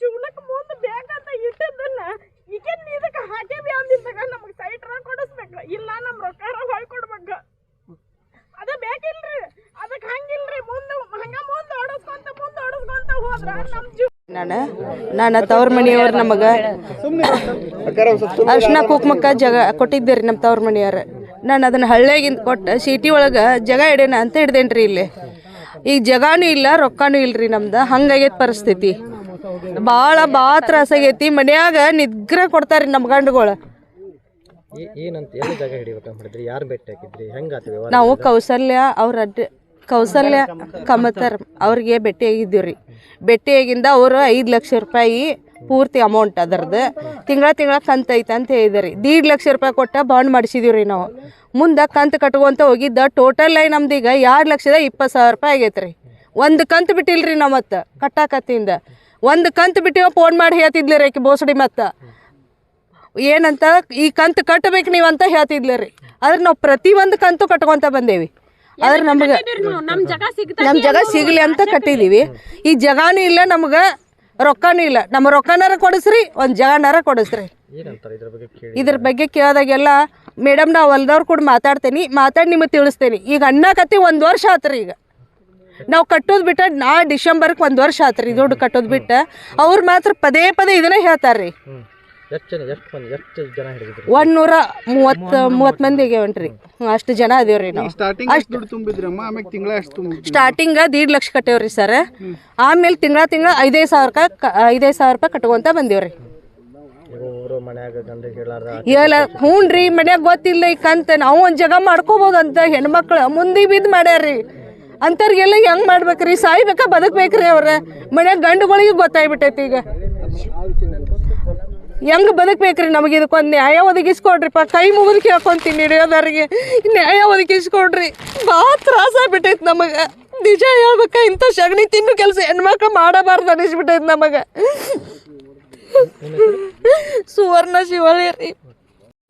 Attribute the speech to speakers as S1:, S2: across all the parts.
S1: ಜೀವನಕ್ಕೆ ಮುಂದೆ ಬೇಕಂತ ಇಟ್ಟಿದ್ದನ್ನ ಈಗೇನ್ ಇದಕ್ಕೆ ಹಾಕೇವಿ ಅಂದಿದ್ದಾಗ ನಮಗೆ ಸೈಟ್ರ ಕೊಡಿಸ್ಬೇಕು. ಇಲ್ಲ ನಮ್ಮ ರೊಕ್ಕ ಹೊಳ್ ಕೊಡ್ಬೇಕು. ಅದ ಬೇಕಿಲ್ರಿ. ಅದಕ್ಕೆ ಹಂಗಿಲ್ರಿ. ಮುಂದೆ ಹಂಗ ಮುಂದೆ ಓಡಿಸ್ಕೊಂತ ಮುಂದೆ ಓಡಿಸ್ಕೊಂತ ಹೋದ್ರ ನಮ್ಮ ಜೀವ
S2: ನಾನು ನಾನು ತವ್ರ ಮನೆಯವ್ರು ನಮಗೆ ಅರ್ಶಿನ ಕುಕ್ಮಕ್ಕ ಜಗ ಕೊಟ್ಟಿದ್ದೀರಿ ನಮ್ಮ ತವ್ರ ಮನೆಯವ್ರು. ನಾನು ಅದನ್ನ ಹಳ್ಳಿಯಾಗಿಂದ ಕೊಟ್ಟು ಸಿಟಿ ಒಳಗೆ ಜಗ ಇಡೇನ ಅಂತ ಹಿಡ್ದೇನ್ರಿ ಇಲ್ಲಿ. ಈಗ ಜಗಾನೂ ಇಲ್ಲ, ರೊಕ್ಕನೂ ಇಲ್ರಿ ನಮ್ದು. ಹಂಗಾಗೈತೆ ಪರಿಸ್ಥಿತಿ. ಭಾಳ ಭಾಳ ತ್ರಾಸಾಗೈತಿ ಮನ್ಯಾಗ ನಿಗ್ರಹ ಕೊಡ್ತಾರ್ರಿ ನಮ್ಮ ಗಂಡುಗಳು.
S3: ಏನಂತ ಎಲ್ಲಿ ಜಾಗ ಹಿಡಿಬೇಕಂತ ಮಾಡಿದ್ರಿ? ಯಾರು ಭೇಟಿ ಹಾಕಿದ್ರಿ? ಹೆಂಗಾತು
S2: ನಾವು ಕೌಸಲ್ಯ ಅವ್ರ ಅಡ್ಡ ಕೌಸಲ್ಯ ಕಮತರ್ ಅವ್ರಿಗೆ ಭೇಟಿಯಾಗಿದ್ದೀವಿ ರೀ ಭೇಟಿಯಾಗಿಂದ ಅವರು ಐದು ಲಕ್ಷ ರೂಪಾಯಿ ಪೂರ್ತಿ ಅಮೌಂಟ್ ಅದರದ್ದು ತಿಂಗಳ ತಿಂಗಳ ಕಂತು ಐತೆ ಅಂತ ಹೇಳಿದ್ರಿ. ದೀಡ್ ಲಕ್ಷ ರೂಪಾಯಿ ಕೊಟ್ಟ ಬಾಂಡ್ ಮಾಡಿಸಿದೀವಿ ರೀ ನಾವು. ಮುಂದೆ ಕಂತು ಕಟ್ಕೊಂತ ಹೋಗಿದ್ದ ಟೋಟಲ್ ಆಗಿ ನಮ್ದು ಈಗ ಎರಡು ಲಕ್ಷದ ಇಪ್ಪತ್ತು ಸಾವಿರ ರೂಪಾಯಿ ಆಗೈತೆ ರೀ ಒಂದು ಕಂತು ಬಿಟ್ಟಿಲ್ರಿ ನಾವು ಮತ್ತೆ ಕಟ್ಟಾಕತ್ತಿಂದ. ಒಂದು ಕಂತು ಬಿಟ್ಟಿವ ಫೋನ್ ಮಾಡಿ ಹೇಳ್ತಿದ್ಲಿ ರೀ ಆಕಿ ಬೋಸಡಿ ಮತ್ತೆ. ಏನಂತ ಈ ಕಂತು ಕಟ್ಟಬೇಕು ನೀವು ಅಂತ ಹೇಳ್ತಿದ್ಲಿ ರೀ ಆದ್ರೆ ನಾವು ಪ್ರತಿ ಒಂದು ಕಂತು ಕಟ್ಕೊಂತ ಬಂದೇವಿ. ಆದ್ರೆ ನಮ್ಗೆ
S1: ನಮ್ಮ ಜಗ ಸಿಗ್ಲಿ
S2: ನಮ್ಮ ಜಾಗ ಸಿಗಲಿ ಅಂತ ಕಟ್ಟಿದೀವಿ. ಈ ಜಗಾನು ಇಲ್ಲ ನಮ್ಗೆ ರೊಕ್ಕನೂ ಇಲ್ಲ. ನಮ್ಮ ರೊಕ್ಕನಾರ ಕೊಡಿಸ್ರಿ ಒಂದು ಜಾಗನಾರ ಕೊಡಿಸ್ರಿ.
S3: ಇದ್ರ ಬಗ್ಗೆ ಕೇಳಿ.
S2: ಇದ್ರ ಬಗ್ಗೆ ಕೇಳಿದಾಗೆಲ್ಲ ಮೇಡಮ್ ನಾವು ಹೊಲ್ದವ್ರು ಕೂಡ ಮಾತಾಡ್ತೇನೆ ಮಾತಾಡಿ ನಿಮಗೆ ತಿಳಿಸ್ತೇನೆ. ಈಗ ಅನ್ನಕತ್ತಿ ಒಂದು ವರ್ಷ ಆತ್ರಿ ಈಗ. ನಾವು ಕಟ್ಟೋದು ಬಿಟ್ಟ ನಾ ಡಿಸೆಂಬರ್ಗೆ ಒಂದು ವರ್ಷ ಆತ್ರಿ ದುಡ್ಡು ಕಟ್ಟೋದು ಬಿಟ್ಟು. ಅವ್ರು ಮಾತ್ರ ಪದೇ ಪದೇ ಇದನ್ನೇ
S3: ಹೇಳ್ತಾರೆ ರೀ ಒಂದ್
S2: ನೂರ ಮೂವತ್ತು ಮೂವತ್ತು ಮಂದಿ ಆಗ್ಯಾವನ್ರಿ ಅಷ್ಟು ಜನ ಅದೇವ್ರಿ ನಾವು.
S4: ಸ್ಟಾರ್ಟಿಂಗ್
S2: ದೀಡ್ ಲಕ್ಷ ಕಟ್ಟೇವ್ರಿ ಸರ್. ಆಮೇಲೆ ತಿಂಗಳ ತಿಂಗಳ ಐದೈದು ಸಾವಿರ ಐದೈದು ಸಾವಿರ ರೂಪಾಯಿ ಕಟ್ಕೊಂತ ಬಂದೇವ್ರಿ.
S3: ಈಗ ಊರು ಮನ್ಯಾಗ ಗಂಡ ಹೇಳಾರ
S2: ಹೇಳ ಹ್ಞೂ ರೀ ಮನ್ಯಾಗ ಗೊತ್ತಿಲ್ಲ ಈ ಕಂತ. ನಾವು ಒಂದು ಜಾಗ ಮಾಡ್ಕೋಬಹುದಂತ ಹೆಣ್ಮಕ್ಳು. ಮುಂದೆ ಬಿದ್ದು ಮಾಡ್ಯಾರ್ರಿ. ಅಂಥವ್ರಿಗೆಲ್ಲ ಹೆಂಗ್ ಮಾಡ್ಬೇಕ್ರಿ? ಸಾಯ್ಬೇಕಾ? ಬದುಕ್ಬೇಕ್ರಿ ಅವ್ರ. ಮನ್ಯಾಗ ಗಂಡುಗಳಿಗೆ ಗೊತ್ತಾಗ್ಬಿಟ್ಟೈತಿ ಈಗ. ಹೆಂಗ್ ಬದುಕ್ಬೇಕ್ರಿ ನಮಗೆ ಇದಕ್ಕೊಂದು ನ್ಯಾಯ ಒದಗಿಸ್ಕೊಡ್ರಿಪ್ಪ. ಕೈ ಮುಗಿದು ಕೇಳ್ಕೊಂತೀನಿ ಹಿಡಿಯೋದವ್ರಿಗೆ. ನ್ಯಾಯ ಒದಗಿಸ್ಕೊಡ್ರಿ. ಭಾಳ ತ್ರಾಸ ಬಿಟ್ಟೈತಿ ನಮಗೆ. ನಿಜ ಹೇಳ್ಬೇಕ? ಇಂಥ ಸಗಣಿ ತಿನ್ನು ಕೆಲಸ ಹೆಣ್ಮಕ್ಳು ಮಾಡಬಾರ್ದು ಅನಿಸ್ಬಿಟ್ಟೈತಿ ನಮಗೆ. ಸುವರ್ಣ ಶಿವಳಿ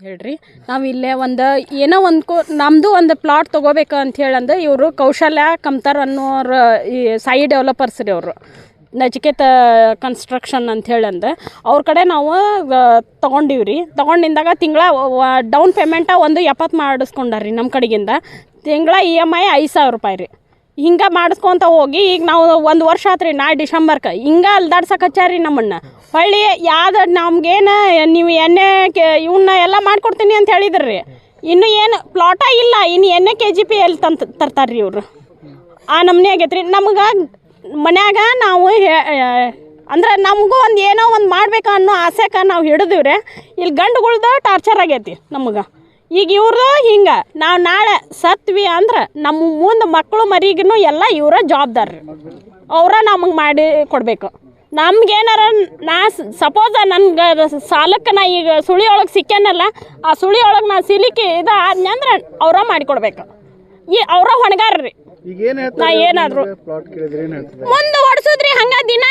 S1: ಹೇಳ್ರಿ. ನಾವು ಇಲ್ಲೇ ಒಂದು, ಏನೋ ಒಂದು ಕೋ ನಮ್ಮದು ಒಂದು ಪ್ಲಾಟ್ ತೊಗೋಬೇಕು ಅಂತ ಹೇಳಂದು ಇವರು ಕೌಶಲ್ಯ ಕಮ್ತಾರ್ ಅನ್ನೋರು, ಈ ಸಾಯಿ ಡೆವಲಪರ್ಸ್ ರೀ ಅವರು. ನಚಿಕೇತ ಕನ್ಸ್ಟ್ರಕ್ಷನ್ ಅಂತ ಹೇಳಂದ. ಅವ್ರ ಕಡೆ ನಾವು ತೊಗೊಂಡಿವಿ ರೀ. ತೊಗೊಂಡಿಂದಾಗ ತಿಂಗಳ ಡೌನ್ ಪೇಮೆಂಟ ಒಂದು ಎಪ್ಪತ್ತು ಮಾಡಿಸ್ಕೊಂಡಾರ್ರಿ ನಮ್ಮ ಕಡೆಗಿಂದ. ತಿಂಗಳ ಇ ಎಂ ಐ ಐದು ಸಾವಿರ ರೂಪಾಯಿ ರೀ. ಹಿಂಗೆ ಮಾಡಿಸ್ಕೊಂತ ಹೋಗಿ, ಈಗ ನಾವು ಒಂದು ವರ್ಷ ಆತ್ರಿ ನಾ ಡಿಸೆಂಬರ್ಗೆ ಹಿಂಗೆ ಅಲ್ದಾಡ್ಸಕ್ಕೆ ಹಚ್ಚಾರಿ ನಮ್ಮನ್ನು. ಹೊಳ್ಳಿ ಯಾವ್ದು ನಮ್ಗೇನು, ನೀವು ಎಣ್ಣೆ ಕೆ ಇವನ್ನ ಎಲ್ಲ ಮಾಡ್ಕೊಡ್ತೀನಿ ಅಂತ ಹೇಳಿದ್ರಿ. ಇನ್ನು ಏನು ಪ್ಲಾಟ ಇಲ್ಲ ಇನ್ನು ಎಣ್ಣೆ ಕೆ ಜಿ ಪಿ ಎಲ್ಲಿ ತಂತ ರೀ ಇವರು. ಆ ನಮ್ನೆ ಆಗೈತ್ರಿ. ನಮ್ಗೆ ಮನ್ಯಾಗ ನಾವು ಅಂದ್ರೆ ನಮಗೂ ಒಂದು ಏನೋ ಒಂದು ಮಾಡ್ಬೇಕು ಅನ್ನೋ ಆಸೆಕ ನಾವು ಹಿಡಿದಿವ್ರೆ. ಇಲ್ಲಿ ಗಂಡುಗಳ್ದು ಟಾರ್ಚರ್ ಆಗೈತಿ ನಮಗೆ. ಈಗ ಇವ್ರದ್ದು ಹಿಂಗೆ. ನಾವು ನಾಳೆ ಸತ್ವಿ ಅಂದ್ರೆ ನಮ್ಮ ಮುಂದೆ ಮಕ್ಕಳು ಮರಿಗೂ ಎಲ್ಲ ಇವರ ಜವಾಬ್ದಾರಿ. ಅವರ ನಮಗೆ ಮಾಡಿ ಕೊಡಬೇಕು. ನಮ್ಗೇನಾರ ನಾ ಸಪೋಸ್ ನನ್ಗೆ ಸಾಲಕ್ಕೆ ನಾ ಈಗ ಸುಳಿ ಒಳಗೆ ಸಿಕ್ಕೇನಲ್ಲ ಆ ಸುಳಿ ಒಳಗೆ ನಾ ಸಿಲಿಕ್ಕೆ ಇದು ಆದ್ನಂದ್ರೆ ಅವರ ಮಾಡಿಕೊಡ್ಬೇಕು ಈ ಅವರ ಹೊಣೆಗಾರ್ರಿ. ನಾ ಏನಾದ್ರು ಮುಂದೆ ಓಡಿಸೋದ್ರಿ ಹಂಗ ದಿನ.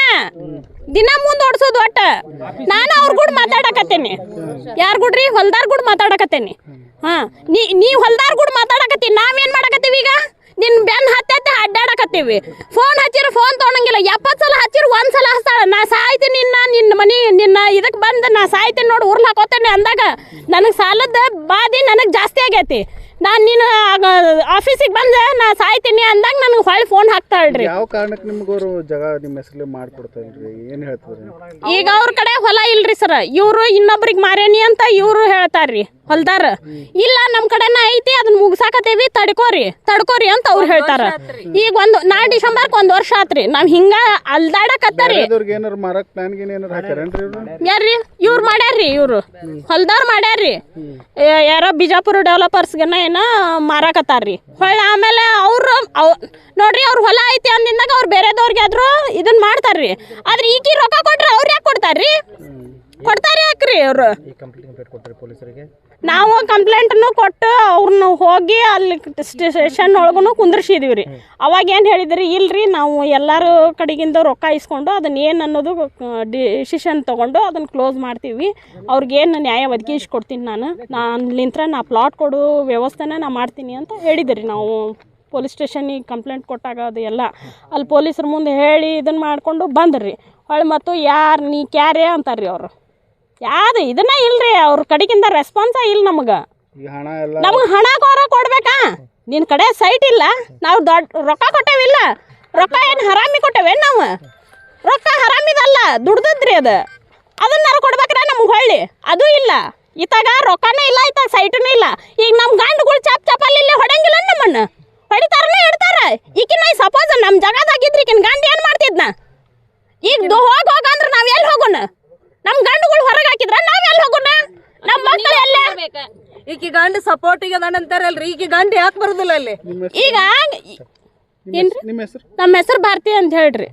S1: ದಿನ ಮುಂದೆ ಓಡಿಸೋದು ಒಟ್ಟ. ನಾನು ಅವ್ರ ಕೂಡ ಮಾತಾಡಕತ್ತೇನಿ. ಯಾರ ಗುಡ್ರಿ? ಹೊಲ್ದಾರ್ ಕೂಡ ಮಾತಾಡಕತ್ತೇನಿ. ಹಾ ನೀ ನೀ ಹೊಲ್ದಾರ್ ಕೂಡ ಮಾತಾಡಕತ್ತಿ ನಾವೇನ್ ಮಾಡಕತ್ತೀವಿ ಈಗ? ನಿನ್ ಬೆನ್ ಹತ್ತೆ ಅಡ್ಡಾಡಕತ್ತೀವಿ. Phone ಹಚ್ಚಿರ phone ತಗೊಂಡಂಗಿಲ್ಲ. ಎಪ್ಪತ್ತು ಸಲ ಹಚ್ಚಿರ ಒಂದ್ ಸಲ ಹಚ್ತಾಳ. ನಾ ಸಾಯ್ತೀನಿ ನಿನ್ನ ನಿನ್ನ ಮನಿ ನಿನ್ನ ಇದಕ್ಕೆ ಬಂದು ನಾ ಸಾಯ್ತೀನಿ ನೋಡಿ ಉರ್ಲ್ ಹಾಕೋತೇನೆ ಅಂದಾಗ ನನಗೆ ಸಾಲದ ಬಾದಿ ನನಗೆ ಜಾಸ್ತಿ ಆಗೈತಿ. ನಾನು ನೀನು ಆಫೀಸಿಗೆ ಬಂದೆ ನಾ ಸಾಯ್ತೀನಿ ಅಂದಾಗ ನನಗೆ ಹೊಳ್ಳಿ ಫೋನ್ ಹಾಕ್ತಾಳ್ರಿ.
S4: ಯಾವ ಕಾರಣಕ್ಕೆ ನಿಮ್ಗವ್ರು ಜಾಗ ನಿಮ್ಮ ಹೆಸರಲ್ಲಿ ಮಾಡ್ಕೊಡ್ತಾ ಇಲ್ರಿ ಏನ್ ಹೇಳ್ತಾರೆ?
S1: ಈಗ ಅವ್ರ ಕಡೆ ಹೊಲ ಇಲ್ರಿ ಸರ್. ಇವರು ಇನ್ನೊಬ್ರಿಗೆ ಮಾರೇನಿ ಅಂತ ಇವರು ಹೇಳ್ತಾರ್ರಿ ಹೊಲ್ದಾರ. ಇಲ್ಲ ನಮ್ಮ ಕಡೆನ ಐತಿ ಅದನ್ನ ಮುಗ್ಸಾಕತ್ತೇವಿ ತಡ್ಕೋರಿ ತಡ್ಕೋರಿ ಅಂತ ಅವ್ರು ಹೇಳ್ತಾರ. ಈಗ ಒಂದು ನಾ ಡಿಸೆಂಬರ್ಕ್ ಒಂದು ವರ್ಷ ಆತ್ರಿ. ನಾವ್ ಹಿಂಗ ಅಲ್ದಾಡಕತ್ತಾರಿ.
S4: ಬೇರೆದವ್ರಿಗೆ ಏನಾರು ಮಾರಕ್ ಪ್ಲಾನ್ ಗೀನ್ ಏನಾರು ಹಾಕ್ಯಾರೇನ್ರಿ ಇವ್ರು?
S1: ಯಾರ್ರಿ? ಇವ್ರು ಮಾಡ್ಯಾರ್ರಿ ಇವ್ರು. ಹೊಲ್ದಾರ್ ಮಾಡ್ಯಾರ್ರಿ. ಯಾರೋ ಬಿಜಾಪುರ ಡೆವಲಪರ್ಸ್ಗೆನ ಏನ ಮಾರಾಕತ್ತಾರ್ರಿ. ಹೊಳ್ಳಿ ಆಮೇಲೆ ಅವರು ಅವ್ ನೋಡ್ರಿ ಅವ್ರ ಹೊಲ ಐತಿ ಅಂದಿಂದಾಗ ಅವ್ರು ಬೇರೆದವ್ರಿಗೆ ಆದ್ರು ಇದನ್ನ ಮಾಡ್ತಾರ್ರಿ. ಆದ್ರೆ ಈಕಿ ರೊಕ್ಕ ಕೊಟ್ರೆ ಅವ್ರು ಯಾಕೆ ಕೊಡ್ತಾರ್ರಿ? ಕೊಡ್ತಾರೆ ಯಾಕ್ರಿ ಅವರು?
S3: ಕಂಪ್ಲೇಂಟ್ ಕೊಡ್ತಾರೆ ಪೊಲೀಸರಿಗೆ.
S1: ನಾವು ಕಂಪ್ಲೇಂಟನ್ನು ಕೊಟ್ಟು ಅವ್ರನ್ನ ಹೋಗಿ ಅಲ್ಲಿ ಸ್ಟೇಷನ್ ಒಳಗೂ ಕುಂದ್ರಿಸಿದೀವಿ ರೀ ಅವಾಗ ಏನು ಹೇಳಿದ್ರಿ, ಇಲ್ರಿ ನಾವು ಎಲ್ಲರೂ ಕಡೆಗಿಂದ ರೊಕ್ಕ ಇಸ್ಕೊಂಡು ಅದನ್ನ ಏನು ಅನ್ನೋದು ಡಿಸಿಷನ್ ತೊಗೊಂಡು ಅದನ್ನು ಕ್ಲೋಸ್ ಮಾಡ್ತೀವಿ. ಅವ್ರಿಗೇನು ನ್ಯಾಯ ಒದಗಿಸಿ ಕೊಡ್ತೀನಿ ನಾನು ನಿಂತ್ರ ನಾ ಪ್ಲಾಟ್ ಕೊಡು ವ್ಯವಸ್ಥೆನ ನಾ ಮಾಡ್ತೀನಿ ಅಂತ ಹೇಳಿದ್ರಿ ನಾವು. ಪೊಲೀಸ್ ಸ್ಟೇಷನಿಗೆ ಕಂಪ್ಲೇಂಟ್ ಕೊಟ್ಟಾಗ ಅದು ಎಲ್ಲ. ಅಲ್ಲಿ ಪೊಲೀಸ್ರ ಮುಂದೆ ಹೇಳಿ ಇದನ್ನು ಮಾಡಿಕೊಂಡು ಬಂದ್ರಿ. ಹೊಳ್ಳಿ ಮತ್ತು ಯಾರು, ನೀ ಕ್ಯಾರೆ ಅಂತಾರ್ರಿ ಅವರು. ಯಾವ್ದು ಇದನ್ನ ಇಲ್ರಿ ಅವ್ರ ಕಡೆಗಿಂದ ರೆಸ್ಪಾನ್ಸ ಇಲ್ಲ ನಮಗೆ.
S4: ಈಗ ಹಣ ಎಲ್ಲ
S1: ನಮ್ಗೆ ಹಣ ಕೋರ ಕೊಡ್ಬೇಕಾ? ನಿನ್ನ ಕಡೆ ಸೈಟ್ ಇಲ್ಲ ನಾವು ದೊಡ್ಡ ರೊಕ್ಕ ಕೊಟ್ಟೇವಿಲ್ಲ. ರೊಕ್ಕ ಏನು ಹರಾಮಿ ಕೊಟ್ಟೇವೆ ನಾವು? ರೊಕ್ಕ ಹರಾಮಿದಲ್ಲ ದುಡ್ದದ್ರಿ ಅದು. ಅದನ್ನಾರು ಕೊಡ್ಬೇಕ್ರ ನಮ್ಗೆ ಹೊಳ್ಳಿ. ಅದು ಇಲ್ಲ. ಇತ್ತಾಗ ರೊಕ್ಕನೇ ಇಲ್ಲ ಇತ್ತಾಗ ಸೈಟೂ ಇಲ್ಲ. ಈಗ ನಮ್ಮ ಗಂಡುಗಳು ಚಾಪ್ ಚಾಪಲ್ಲಿ ಇಲ್ಲೇ ಹೊಡಂಗಿಲ್ಲ ನಮ್ಮನ್ನು? ಹೊಡಿತಾರನೇ ಇಡ್ತಾರ? ಈಕಿನ ಸಪೋಸ್ ನಮ್ಮ ಜಗದಾಗಿದ್ರಿ ಈಕಿನ ಗಂಡ ಏನು ಮಾಡ್ತಿದ್ನ? ಈಗ ಹೋಗಿ ಹೋಗಂದ್ರೆ ನಾವು ಎಲ್ಲಿ ಹೋಗೋಣ ನಮ್ಮ ಗಂಡುಗಳು ಹೊರಗೆ ಹಾಕಿದ್ರ ನಾವು ಎಲ್ಲಿ ಹೋಗೋಣ ನಮ್ಮ ಮಕ್ಕಳು ಎಲ್ಲೇ
S2: ಈಕಿ ಗಂಡ ಸಪೋರ್ಟಿಗೆ ಅದಾನಂತಾರಲ್ರಿ ಈಕಿ ಗಂಡ ಯಾಕೆ ಬರುದಿಲ್ಲ ಅಲ್ಲಿ?
S1: ಈಗ
S4: ನಿಮ್ಮ ಹೆಸರು?
S1: ನಮ್ಮ ಹೆಸರು ಭಾರತಿ ಅಂತ ಹೇಳ್ರಿ.